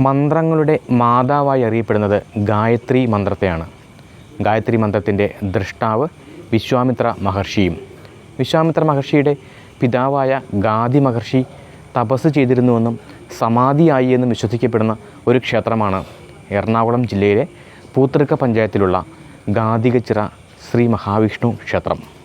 മന്ത്രങ്ങളുടെ മാതാവായി അറിയപ്പെടുന്നത് ഗായത്രി മന്ത്രത്തെയാണ്. ഗായത്രി മന്ത്രത്തിന്റെ ദൃഷ്ടാവ് വിശ്വാമിത്ര മഹർഷിയും. വിശ്വാമിത്ര മഹർഷിയുടെ പിതാവായ ഗാദി മഹർഷി തപസ് ചെയ്തിരുന്നുവെന്നും സമാധിയായി എന്നും വിശ്വസിക്കപ്പെടുന്ന ഒരു ക്ഷേത്രമാണ് എറണാകുളം ജില്ലയിലെ പൂത്തൃക്ക പഞ്ചായത്തിലുള്ള ഗാദികച്ചിറ ശ്രീ മഹാവിഷ്ണു ക്ഷേത്രം.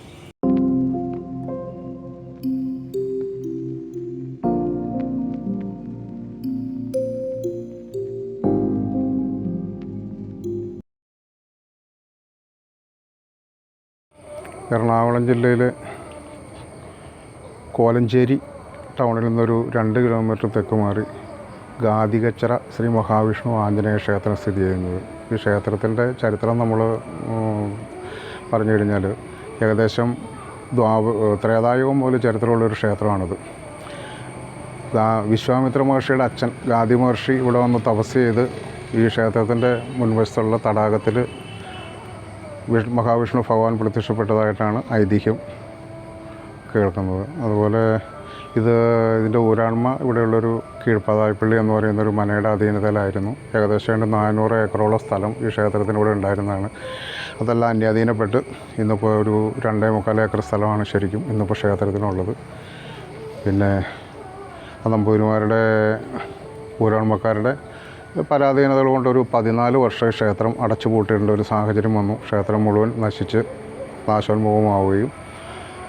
എറണാകുളം ജില്ലയിലെ കോലഞ്ചേരി ടൗണിൽ നിന്നൊരു രണ്ട് കിലോമീറ്റർ തെക്ക് മാറി ഗാദികച്ചറ ശ്രീ മഹാവിഷ്ണു ആഞ്ജനേയ ക്ഷേത്രം സ്ഥിതി ചെയ്യുന്നത്. ഈ ക്ഷേത്രത്തിന്റെ ചരിത്രം നമ്മൾ പറഞ്ഞു കഴിഞ്ഞാൽ ഏകദേശം ദ്വാപ ത്രേതായുഗം പോലെ ചരിത്രമുള്ളൊരു ക്ഷേത്രമാണിത്. വിശ്വാമിത്ര മഹർഷിയുടെ അച്ഛൻ ഗാദി മഹർഷി ഇവിടെ വന്ന് തപസ് ചെയ്ത് ഈ ക്ഷേത്രത്തിന്റെ മുൻവശത്തുള്ള തടാകത്തിൽ മഹാവിഷ്ണു ഭഗവാൻ പ്രത്യക്ഷപ്പെട്ടതായിട്ടാണ് ഐതിഹ്യം കേൾക്കുന്നത്. അതുപോലെ ഇത് ഇതിന്റെ ഊരാൺമ ഇവിടെയുള്ളൊരു കീഴ്പ്പതായ്പള്ളി എന്ന് പറയുന്ന ഒരു മനയുടെ അധീനതയിലായിരുന്നു. ഏകദേശം രണ്ട് നാനൂറ് ഏക്കറോളം സ്ഥലം ഈ ക്ഷേത്രത്തിന് ഇവിടെ ഉണ്ടായിരുന്നതാണ്. അതെല്ലാം അന്യാധീനപ്പെട്ട് ഇന്നിപ്പോൾ ഒരു രണ്ടേ മുക്കാൽ ഏക്കർ സ്ഥലമാണ് ശരിക്കും ഇന്നിപ്പോൾ ക്ഷേത്രത്തിനുള്ളത്. പിന്നെ നമ്പൂരിമാരുടെ ഊരാൺമക്കാരുടെ പരാധീനതകൾ കൊണ്ട് ഒരു പതിനാല് വർഷം ക്ഷേത്രം അടച്ചു പൂട്ടേണ്ട ഒരു സാഹചര്യം വന്നു. ക്ഷേത്രം മുഴുവൻ നശിച്ച് നാശോന്മുഖമാവുകയും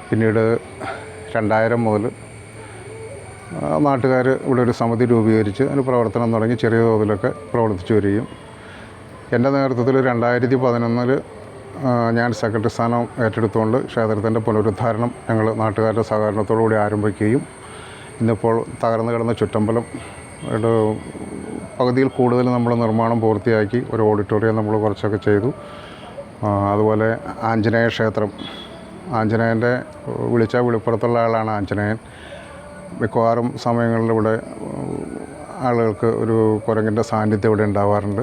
പിന്നീട് രണ്ടായിരം മുതൽ നാട്ടുകാർ ഇവിടെ ഒരു സമിതി രൂപീകരിച്ച് അതിന് പ്രവർത്തനം തുടങ്ങി ചെറിയ തോതിലൊക്കെ പ്രവർത്തിച്ചു വരികയും. എന്റെ നേതൃത്വത്തിൽ രണ്ടായിരത്തി പതിനൊന്നിൽ ഞാൻ സെക്രട്ടറി സ്ഥാനം ഏറ്റെടുത്തുകൊണ്ട് ക്ഷേത്രത്തിന്റെ പുനരുദ്ധാരണം ഞങ്ങൾ നാട്ടുകാരുടെ സഹകരണത്തോടു കൂടി ആരംഭിക്കുകയും ഇന്നിപ്പോൾ തകർന്നു കിടന്ന ചുറ്റമ്പലം പകുതിയിൽ കൂടുതൽ നമ്മൾ നിർമ്മാണം പൂർത്തിയാക്കി ഒരു ഓഡിറ്റോറിയം നമ്മൾ കുറച്ചൊക്കെ ചെയ്തു. അതുപോലെ ആഞ്ജനേയ ക്ഷേത്രം. ആഞ്ജനേയന്റെ വിളിച്ച വിളിപ്പുറത്തുള്ള ആളാണ് ആഞ്ജനേയൻ. മിക്കവാറും സമയങ്ങളിൽ ഇവിടെ ആളുകൾക്ക് ഒരു കുരങ്ങിന്റെ സാന്നിധ്യം ഇവിടെ ഉണ്ടാവാറുണ്ട്.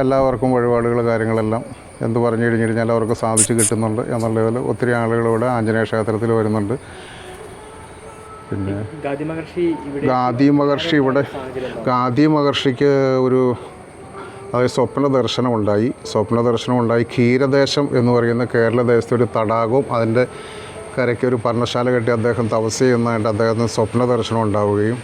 എല്ലാവർക്കും വഴിപാടുകൾ കാര്യങ്ങളെല്ലാം എന്ത് പറഞ്ഞു കഴിഞ്ഞു കഴിഞ്ഞാൽ അവർക്ക് സാധിച്ചു കിട്ടുന്നുണ്ട് എന്നുള്ളതിൽ ഒത്തിരി ആളുകൾ ഇവിടെ ആഞ്ജനേയ ക്ഷേത്രത്തിൽ വരുന്നുണ്ട്. പിന്നെ ഗാന്ധി മഹർഷി ഇവിടെ ഗാന്ധി മഹർഷിക്ക് ഒരു അതായത് സ്വപ്ന ദർശനം ഉണ്ടായി സ്വപ്ന ദർശനം ഉണ്ടായി ക്ഷീരദേശം എന്ന് പറയുന്ന കേരള ദേശത്തെ ഒരു തടാകവും അതിന്റെ കരയ്ക്ക് ഒരു പർണശാല കെട്ടി അദ്ദേഹം തപസ് ചെയ്യുന്നതായിട്ട് അദ്ദേഹത്തിന് സ്വപ്ന ദർശനം ഉണ്ടാവുകയും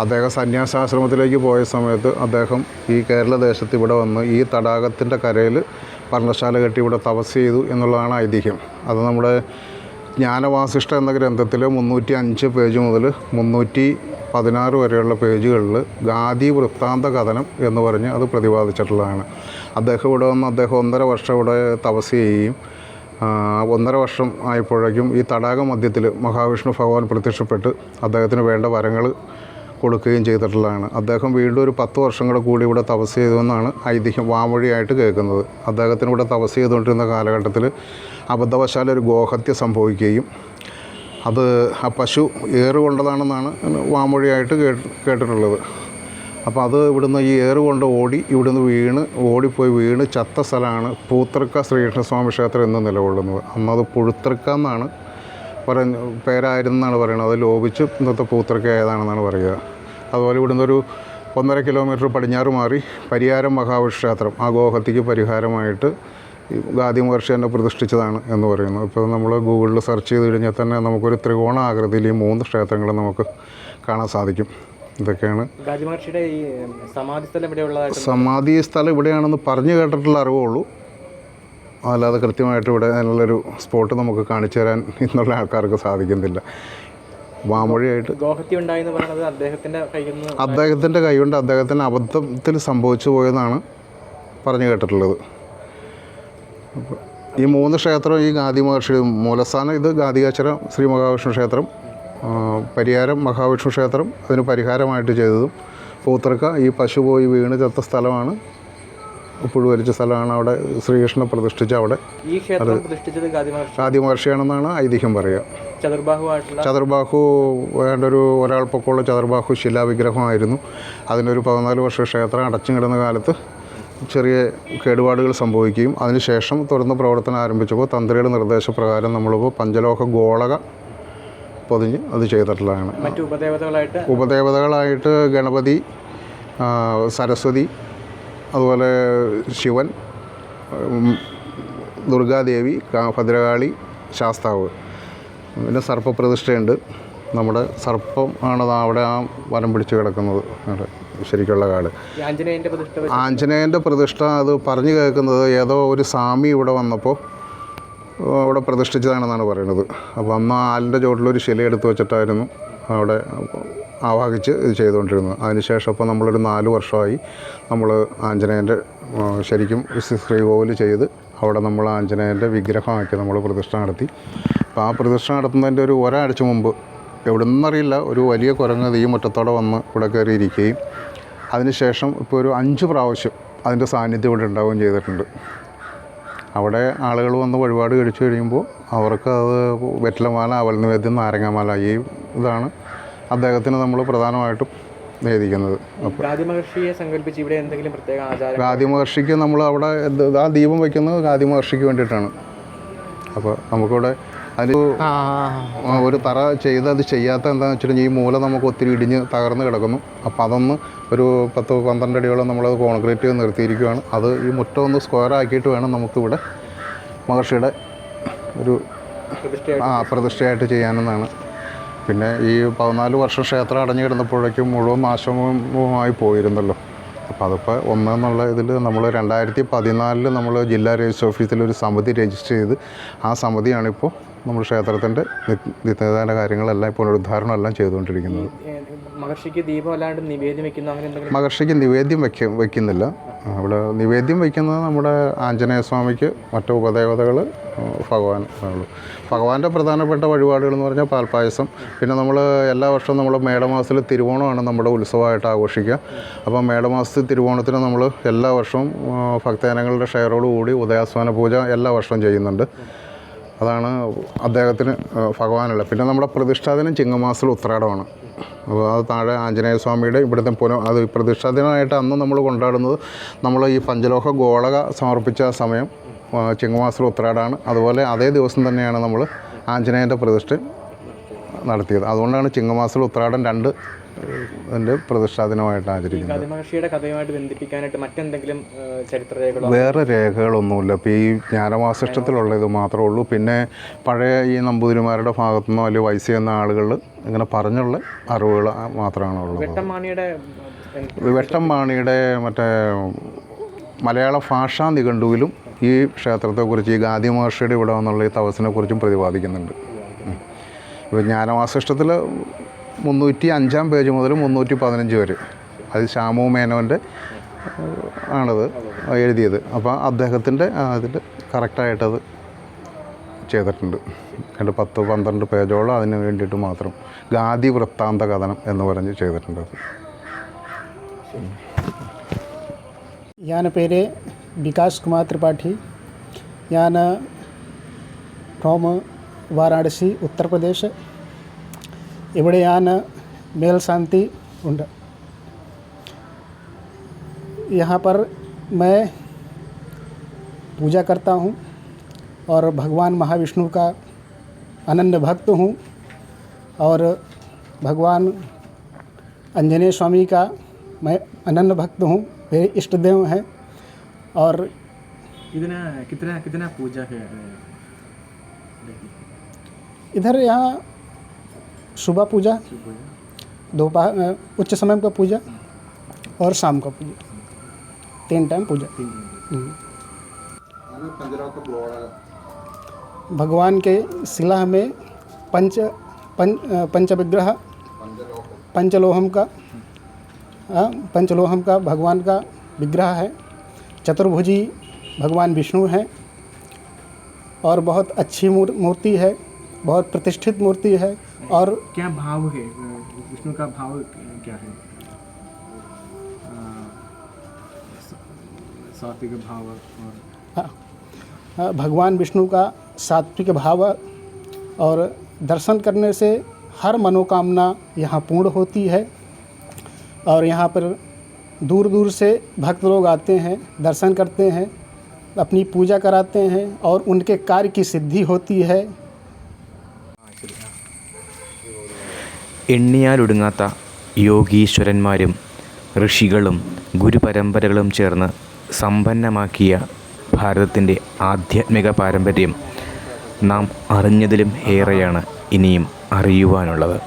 അദ്ദേഹം സന്യാസാശ്രമത്തിലേക്ക് പോയ സമയത്ത് അദ്ദേഹം ഈ കേരള ദേശത്ത് ഇവിടെ വന്ന് ഈ തടാകത്തിന്റെ കരയിൽ പർണശാല കെട്ടി ഇവിടെ തപസ് ചെയ്തു എന്നുള്ളതാണ് ഐതിഹ്യം. അത് നമ്മുടെ ജ്ഞാനവാസിഷ്ട എന്ന ഗ്രന്ഥത്തിൽ മുന്നൂറ്റി അഞ്ച് പേജ് മുതൽ മുന്നൂറ്റി പതിനാറ് വരെയുള്ള പേജുകളിൽ ഗാദി വൃത്താന്ത കഥനം എന്ന് പറഞ്ഞ് അത് പ്രതിപാദിച്ചിട്ടുള്ളതാണ്. അദ്ദേഹം ഇവിടെ വന്ന് അദ്ദേഹം ഒന്നര വർഷം ഇവിടെ തപസ് ചെയ്യുകയും ഒന്നര വർഷം ആയപ്പോഴേക്കും ഈ തടാക മധ്യത്തിൽ മഹാവിഷ്ണു ഭഗവാൻ പ്രത്യക്ഷപ്പെട്ട് അദ്ദേഹത്തിന് വേണ്ട വരങ്ങൾ കൊടുക്കുകയും ചെയ്തിട്ടുള്ളതാണ്. അദ്ദേഹം വീണ്ടും ഒരു പത്ത് വർഷം കൂടെ കൂടി ഇവിടെ തപസ് ചെയ്തുവെന്നാണ് ഐതിഹ്യം വാമൊഴിയായിട്ട് കേൾക്കുന്നത്. അദ്ദേഹത്തിന് ഇവിടെ തപസ് ചെയ്തുകൊണ്ടിരുന്ന കാലഘട്ടത്തിൽ അബദ്ധവശാൽ ഒരു ഗോഹത്യ സംഭവിക്കുകയും അത് ആ പശു ഏറുകൊണ്ടതാണെന്നാണ് വാമൊഴിയായിട്ട് കേട്ട് കേട്ടിട്ടുള്ളത്. അപ്പോൾ അത് ഇവിടുന്ന് ഈ ഏറ് കൊണ്ട് ഓടി ഇവിടുന്ന് വീണ് ഓടിപ്പോയി വീണ് ചത്ത സ്ഥലമാണ് പൂത്തൃക്ക ശ്രീകൃഷ്ണസ്വാമി ക്ഷേത്രം എന്ന് നിലകൊള്ളുന്നത്. അന്നത് പുഴുത്തൃക്ക എന്നാണ് പറഞ്ഞ പേരായിരുന്നാണ് പറയുന്നത്. അത് ലോപിച്ച് ഇന്നത്തെ പൂത്തൃക്ക ഏതാണെന്നാണ് പറയുക. അതുപോലെ ഇവിടുന്ന് ഒരു ഒന്നര കിലോമീറ്റർ പടിഞ്ഞാറ് മാറി പരിഹാരം മഹാവിഷ്ണു ക്ഷേത്രം ആ ഗോഹത്തിക്ക് പരിഹാരമായിട്ട് ഗാദി മഹർഷി തന്നെ പ്രതിഷ്ഠിച്ചതാണ് എന്ന് പറയുന്നത് ഇപ്പോൾ നമ്മൾ ഗൂഗിളിൽ സെർച്ച് ചെയ്ത് കഴിഞ്ഞാൽ തന്നെ നമുക്കൊരു ത്രികോണ ആകൃതിയിൽ ഈ മൂന്ന് ക്ഷേത്രങ്ങൾ നമുക്ക് കാണാൻ സാധിക്കും. ഇതൊക്കെയാണ്. സമാധി സ്ഥലം ഇവിടെയാണെന്ന് പറഞ്ഞു കേട്ടിട്ടുള്ള അറിവുള്ളൂ. അല്ലാതെ കൃത്യമായിട്ട് ഇവിടെ അതിനുള്ളൊരു സ്പോട്ട് നമുക്ക് കാണിച്ചു തരാൻ ഇന്നുള്ള ആൾക്കാർക്ക് സാധിക്കുന്നില്ല. വാമൊഴിയായിട്ട് അദ്ദേഹത്തിന്റെ കൈകൊണ്ട് അദ്ദേഹത്തിന് അബദ്ധത്തിൽ സംഭവിച്ചു പോയെന്നാണ് പറഞ്ഞു കേട്ടിട്ടുള്ളത്. ഈ മൂന്ന് ക്ഷേത്രം ഈ ഗാന്ധി മഹർഷി മൂലസ്ഥാനം ഇത് ഗാദികാച്ചര ശ്രീ മഹാവിഷ്ണു ക്ഷേത്രം പരിഹാരം മഹാവിഷ്ണു ക്ഷേത്രം അതിന് പരിഹാരമായിട്ട് ചെയ്തതും. പൂത്തർക്ക ഈ പശു പോയി വീണ് ചത്ത സ്ഥലമാണ്. പുഴുവരിച്ച സ്ഥലമാണ് അവിടെ ശ്രീകൃഷ്ണനെ പ്രതിഷ്ഠിച്ച അവിടെ. ഗാദി മഹർഷിയാണെന്നാണ് ഐതിഹ്യം പറയുക. ചതുർബാഹു വേണ്ട ഒരു ഒരാൾ പൊക്കമുള്ള ചതുർബാഹു ശിലാവിഗ്രഹമായിരുന്നു. അതിനൊരു പതിനാല് വർഷം ക്ഷേത്രം അടച്ചു കിടന്ന കാലത്ത് ചെറിയ കേടുപാടുകൾ സംഭവിക്കുകയും അതിനുശേഷം തുടർന്ന് പ്രവർത്തനം ആരംഭിച്ചപ്പോൾ തന്ത്രിയുടെ നിർദ്ദേശപ്രകാരം നമ്മളിപ്പോൾ പഞ്ചലോഹ ഗോളക പൊതിഞ്ഞ് അത് ചെയ്തിട്ടുള്ളതാണ്. മറ്റു ഉപദേവതകളായിട്ട്? ഉപദേവതകളായിട്ട് ഗണപതി സരസ്വതി അതുപോലെ ശിവൻ ദുർഗാദേവി ഭദ്രകാളി ശാസ്താവ്. പിന്നെ സർപ്പപ്രതിഷ്ഠയുണ്ട്. നമ്മുടെ സർപ്പം ആണ് അവിടെ ആ വനം പിടിച്ച് കിടക്കുന്നത്. അവിടെ ശരിക്കുള്ള കാട്. ആഞ്ജനേയന്റെ പ്രതിഷ്ഠ അത് പറഞ്ഞു കേൾക്കുന്നത് ഏതോ ഒരു സ്വാമി ഇവിടെ വന്നപ്പോൾ അവിടെ പ്രതിഷ്ഠിച്ചതാണെന്നാണ് പറയുന്നത്. അപ്പോൾ അന്ന് ആ ആലിന്റെ ചുവട്ടിലൊരു ശില എടുത്തു വെച്ചിട്ടായിരുന്നു അവിടെ ആവാഹിച്ച് ഇത് ചെയ്തുകൊണ്ടിരുന്നത്. അതിനുശേഷം ഇപ്പോൾ നമ്മളൊരു നാല് വർഷമായി നമ്മൾ ആഞ്ജനേയന്റെ ശരിക്കും ശ്രീ- ശ്രീകോവിൽ ചെയ്ത് അവിടെ നമ്മൾ ആഞ്ജനേയന്റെ വിഗ്രഹമാക്കി നമ്മൾ പ്രതിഷ്ഠ നടത്തി. അപ്പോൾ ആ പ്രതിഷ്ഠ നടത്തുന്നതിന്റെ ഒരു ഒരാഴ്ച മുമ്പ് എവിടെ നിന്നറിയില്ല ഒരു വലിയ കുരങ്ങ് ഈ മുറ്റത്തോടെ വന്ന് ഇവിടെ കയറിയിരിക്കുകയും അതിനുശേഷം ഇപ്പോൾ ഒരു അഞ്ച് പ്രാവശ്യം അതിന്റെ സാന്നിധ്യം ഇവിടെ ഉണ്ടാവുകയും ചെയ്തിട്ടുണ്ട്. അവിടെ ആളുകൾ വന്ന് വഴിപാട് കഴിച്ചു കഴിയുമ്പോൾ അവർക്ക് അത് വെറ്റിലമാല അവൽ നിവേദ്യം നാരങ്ങാമാല ഈ ഇതാണ് അദ്ദേഹത്തിന് നമ്മൾ പ്രധാനമായിട്ടും നേദിക്കുന്നത് ഗാദി മഹർഷിക്ക് നമ്മൾ അവിടെ ആ ദീപം വയ്ക്കുന്നത് ഗാദി മഹർഷിക്ക് വേണ്ടിയിട്ടാണ്. അപ്പോൾ നമുക്കിവിടെ അതിന് ആ, ഒരു തറ ചെയ്ത് അത് ചെയ്യാത്ത എന്താണെന്ന് വെച്ചിട്ടുണ്ടെങ്കിൽ ഈ മൂല നമുക്ക് ഒത്തിരി ഇടിഞ്ഞ് തകർന്ന് കിടക്കുന്നു. അപ്പം അതൊന്ന് ഒരു പത്ത് പന്ത്രണ്ട് അടിയോളം നമ്മളത് കോൺക്രീറ്റ് നിർത്തിയിരിക്കുകയാണ്. അത് ഈ മുറ്റം ഒന്ന് സ്ക്വയർ ആക്കിയിട്ട് വേണം നമുക്കിവിടെ മഹർഷിയുടെ ഒരു ആ പ്രതിഷ്ഠയായിട്ട് ചെയ്യാനെന്നാണ്. പിന്നെ ഈ പതിനാല് വർഷം ക്ഷേത്രം അടഞ്ഞു കിടന്നപ്പോഴേക്കും മുഴുവൻ നാശവുമായി പോയിരുന്നല്ലോ. അപ്പോൾ അതിപ്പോൾ ഒന്നെന്നുള്ള ഇതിൽ നമ്മൾ രണ്ടായിരത്തി പതിനാലിൽ നമ്മൾ ജില്ലാ രജിസ്റ്റർ ഓഫീസിൽ ഒരു സമിതി രജിസ്റ്റർ ചെയ്ത് ആ സമിതിയാണിപ്പോൾ നമ്മൾ ക്ഷേത്രത്തിന്റെ നിത്യദാന കാര്യങ്ങളെല്ലാം ഇപ്പോൾ എല്ലാം ചെയ്തുകൊണ്ടിരിക്കുന്നത്. മഹർഷിക്ക് ദീപം അല്ലാണ്ട് നിവേദ്യം വെക്കുന്ന അങ്ങനെ മഹർഷിക്ക് നിവേദ്യം വയ്ക്ക വയ്ക്കുന്നില്ല അവിടെ നിവേദ്യം വയ്ക്കുന്നത് നമ്മുടെ ആഞ്ജനേയ സ്വാമിക്ക് മറ്റു ഉപദേവതകൾ ഭഗവാൻ ഉള്ളൂ. ഭഗവാന്റെ പ്രധാനപ്പെട്ട വഴിപാടുകൾ എന്ന് പറഞ്ഞാൽ പാൽപ്പായസം. പിന്നെ നമ്മൾ എല്ലാ വർഷവും നമ്മൾ മേടമാസത്തിൽ തിരുവോണമാണ് നമ്മുടെ ഉത്സവമായിട്ട് ആഘോഷിക്കുക. അപ്പോൾ മേടമാസത്തിൽ തിരുവോണത്തിന് നമ്മൾ എല്ലാ വർഷവും ഭക്തജനങ്ങളുടെ ഷെയറോട് കൂടി ഉദയാസ്വാന പൂജ എല്ലാ വർഷവും ചെയ്യുന്നുണ്ട്. അതാണ് അദ്ദേഹത്തിന് ഭഗവാനുള്ള. പിന്നെ നമ്മുടെ പ്രതിഷ്ഠാദിനം ചിങ്ങമാസത്തിൽ ഉത്രാടമാണ്. അപ്പോൾ അത് താഴെ ആഞ്ജനേയ സ്വാമിയുടെ ഇവിടുത്തെ പുന അത് പ്രതിഷ്ഠാദിനമായിട്ട് അന്ന് നമ്മൾ കൊണ്ടാടുന്നത് നമ്മൾ ഈ പഞ്ചലോഹ ഗോളക സമർപ്പിച്ച സമയം ചിങ്ങമാസത്തിൽ ഉത്രാടാണ്. അതുപോലെ അതേ ദിവസം തന്നെയാണ് നമ്മൾ ആഞ്ജനേയന്റെ പ്രതിഷ്ഠ നടത്തിയത്. അതുകൊണ്ടാണ് ചിങ്ങമാസത്തിൽ ഉത്രാടം രണ്ട് എന്റെ പ്രതിഷ്ഠാദിനമായിട്ട് ആചരിക്കുന്നത്. ഗാദി മഹർഷിയുടെ കഥയുമായിട്ട് ബന്ധിപ്പിക്കാനായിട്ട് മറ്റെന്തെങ്കിലും ചരിത്രരേഖകളോ വേറെ രേഖകളൊന്നുമില്ല. ഇപ്പോൾ ഈ ജ്ഞാനവാസിഷ്ടത്തിലുള്ള ഇത് മാത്രമേ ഉള്ളൂ. പിന്നെ പഴയ ഈ നമ്പൂതിരിമാരുടെ ഭാഗത്തു ഭാഗത്തുനിന്നോ അല്ലെങ്കിൽ വയസ്സ് ചെയ്യുന്ന ആളുകൾ ഇങ്ങനെ പറഞ്ഞുള്ള അറിവുകൾ മാത്രമാണ് ഉള്ളത്. വെട്ടമാണിയുടെ വെട്ടം മാണിയുടെ മറ്റേ മലയാള ഭാഷാ നിഘണ്ടുവിലും ഈ ക്ഷേത്രത്തെക്കുറിച്ച് ഈ ഗാന്ധി മഹർഷിയുടെ ഇവിടെ വന്നുള്ള ഈ തപസ്സിനെക്കുറിച്ചും പ്രതിപാദിക്കുന്നുണ്ട്. ഇപ്പോൾ ജ്ഞാനവാസിഷ്ടത്തിൽ മുന്നൂറ്റി അഞ്ചാം പേജ് മുതൽ മുന്നൂറ്റി പതിനഞ്ച് വരെ. അത് ശ്യാമു മേനോന്റെ ആണത് എഴുതിയത്. അപ്പോൾ അദ്ദേഹത്തിന്റെ അതിൽ കറക്റ്റായിട്ടത് ചെയ്തിട്ടുണ്ട്. രണ്ട് പത്ത് പന്ത്രണ്ട് പേജോളം അതിന് വേണ്ടിയിട്ട് മാത്രം. ഗാദി വൃത്താന്ത കഥനം എന്ന് പറഞ്ഞ് ചെയ്തിട്ടുണ്ട് അത്. ഞാൻ പേര് വികാസ് കുമാർ ത്രിപാഠി. ഞാൻ ഫ്രോം വാരാണസി ഉത്തർപ്രദേശ് इबड़ेन मेल शांति कुंड यहाँ पर मैं पूजा करता हूँ और भगवान महाविष्णु का अनन्य भक्त हूँ और भगवान अंजनेय स्वामी का मैं अनन्य भक्त हूँ मेरे इष्ट देव हैं और इतना कितना कितना पूजा है? इधर यहाँ सुबह पूजा दोपहर उच्च समय का पूजा और शाम का पूजा। तीन टाइम पूजा। हम्म। भगवान के शिला में पंच पंच पंच विग्रह पंचलोहम का पंचलोहम का भगवान का विग्रह है। चतुर्भुजी भगवान विष्णु हैं और बहुत अच्छी मूर्ति है बहुत प्रतिष्ठित मूर्ति है। और क्या भाव है? विष्णु का भाव क्या है? सात्विक भाव और हाँ, भगवान विष्णु का सात्विक भाव और दर्शन करने से हर मनोकामना यहाँ पूर्ण होती है और यहाँ पर दूर दूर से भक्त लोग आते हैं दर्शन करते हैं अपनी पूजा कराते हैं और उनके कार्य की सिद्धि होती है। എണ്ണിയാലൊടുങ്ങാത്ത യോഗീശ്വരന്മാരും ഋഷികളും ഗുരുപരമ്പരകളും ചേർന്ന് സമ്പന്നമാക്കിയ ഭാരതത്തിന്റെ ആധ്യാത്മിക പാരമ്പര്യം നാം അറിഞ്ഞതിലും ഏറെയാണ് ഇനിയും അറിയുവാനുള്ളത്.